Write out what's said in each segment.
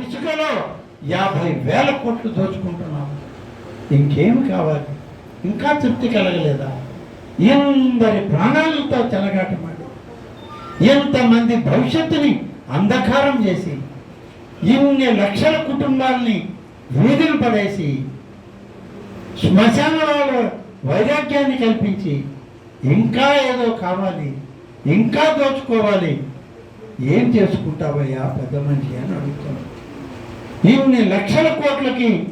ఇసుకలో యాభై వేల కోట్లు దోచుకుంటున్నాము. ఇంకేం కావాలి? ఇంకా తృప్తి కలగలేదా? ఎందరి ప్రాణాలతో చెలగాటమాడి ఎంతమంది భవిష్యత్తుని అంధకారం చేసి ఇన్ని లక్షల కుటుంబాలని వీధిని పడేసి శ్మశానాలలో వైరాగ్యాన్ని కల్పించి ఇంకా ఏదో కావాలి ఇంకా దోచుకోవాలి ఏం చేసుకుంటావయ్యా పెద్ద మనిషి అని అడుగుతాను ఇన్ని లక్షల కోట్లకి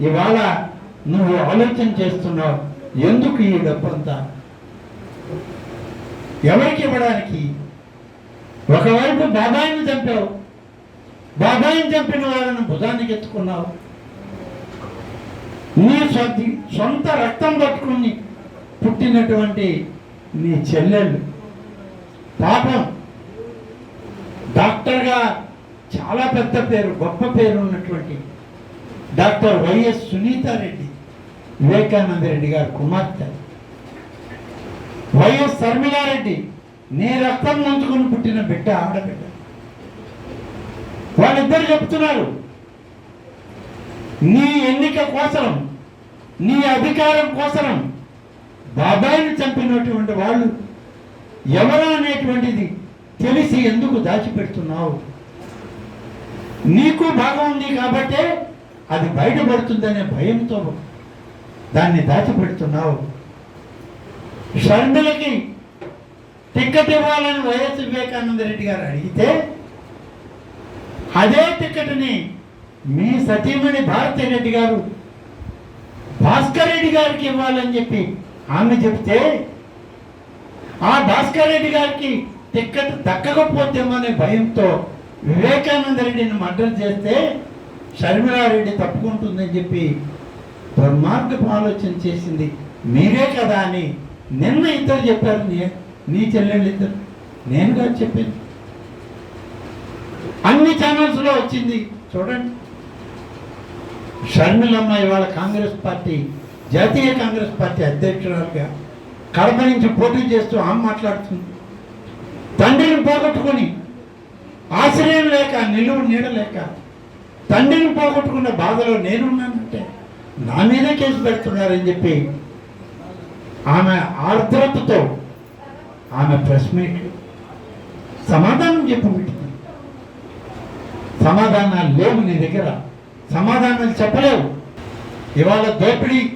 ఇవాళ నువ్వు ఆలోచన చేస్తున్నావు. ఎందుకు ఈ డబ్బంతా? ఎవరికి ఇవ్వడానికి? ఒకవైపు బాబాయిని చంపావు. బాబాయిని చంపిన వాళ్ళని భుజానికి ఎత్తుకున్నావు. నీ సొంత సొంత రక్తం పట్టుకుని పుట్టినటువంటి నీ చెల్లెళ్ళు. పాపం. డాక్టర్గా చాలా పెద్ద పేరు గొప్ప పేరు ఉన్నటువంటి డాక్టర్ వైఎస్ సునీతారెడ్డి వివేకానంద రెడ్డి గారి కుమార్తె. వైఎస్ శర్మిలారెడ్డి నీ రక్తం నంచుకుని పుట్టిన బిడ్డ ఆడబిడ్డ. వాళ్ళిద్దరు చెప్తున్నారు నీ ఎన్నిక కోసం నీ అధికారం కోసం బాబాయిని చంపినటువంటి వాళ్ళు ఎవరు అనేటువంటిది తెలిసి ఎందుకు దాచిపెడుతున్నావు? నీకు భాగం ఉంది కాబట్టే అది బయటపడుతుందనే భయంతో దాన్ని దాచిపెడుతున్నావు. షర్మిలకి టిక్కెట్ ఇవ్వాలని వైఎస్ వివేకానంద రెడ్డి గారు అడిగితే అదే టిక్కెట్ని మీ సతీమణి భారతి రెడ్డి గారు భాస్కర్ రెడ్డి గారికి ఇవ్వాలని చెప్పి ఆమె చెప్తే ఆ భాస్కర్ రెడ్డి గారికి టిక్కెట్ దక్కకపోతేమనే భయంతో వివేకానంద రెడ్డిని మర్డర్ చేస్తే షర్మిలారెడ్డి తప్పుకుంటుందని చెప్పి దుర్మార్గపు ఆలోచన చేసింది మీరే కదా అని నిన్న ఇద్దరు చెప్పారు నీ నీ చెల్లెళ్ళు ఇద్దరు. నేను కాదు చెప్పింది. అన్ని ఛానల్స్లో వచ్చింది. చూడండి. షర్మిలమ్మ ఇవాళ కాంగ్రెస్ పార్టీ జాతీయ కాంగ్రెస్ పార్టీ అధ్యక్షురాలుగా కడప నుంచి పోటీ చేస్తూ ఆమె మాట్లాడుతుంది. తండ్రిని పోగొట్టుకొని ఆశ్రయం లేక నిలువు నీడలేక తండ్రిని పోగొట్టుకున్న బాధలో నేనున్నానంటే నా మీదే కేసు పెడుతున్నారని చెప్పి ఆమె ఆర్ద్రతతో ఆమె ప్రెస్ మీట్ సమాధానం చెప్పు సమాధానాలు లేవు నీ దగ్గర. సమాధానాలు చెప్పలేవు. ఇవాళ దోపిడీ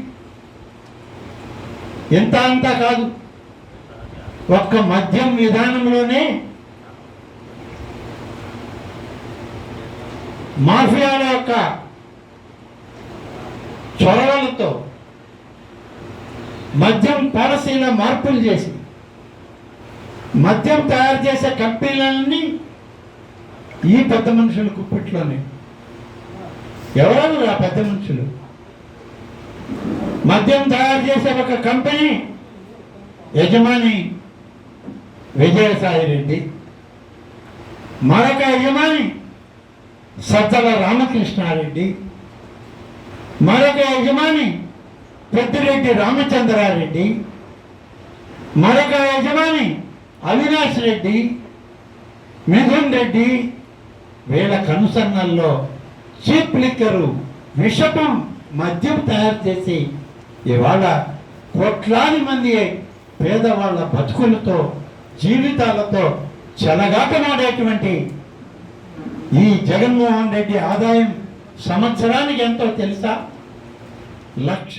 ఎంత అంతా కాదు. ఒక్క మద్యం విధానంలోనే మాఫియాల యొక్క చొరవలతో మద్యం పాలసీలో మార్పులు చేసి మద్యం తయారు చేసే కంపెనీలన్నీ ఈ పెద్ద మనుషుల కుప్పిట్లోనే. ఎవరు ఆ పెద్ద మనుషులు? మద్యం తయారు చేసే ఒక కంపెనీ యజమాని విజయసాయి రెడ్డి మరొక యజమాని సజ్జల రామకృష్ణారెడ్డి మరొక యజమాని పెద్దిరెడ్డి రామచంద్రారెడ్డి మరొక యజమాని అవినాష్ రెడ్డి మిథున్ రెడ్డి వీళ్ళ కనుసన్నల్లో చీప్ లిక్కరు విషపం మద్యం తయారు చేసి ఇవాళ కోట్లాది మంది పేదవాళ్ళ బతుకులతో జీవితాలతో చెలగాటమాడేటువంటి ఈ జగన్మోహన్ రెడ్డి ఆదాయం సంవత్సరానికి ఎంతో తెలుసా? లక్ష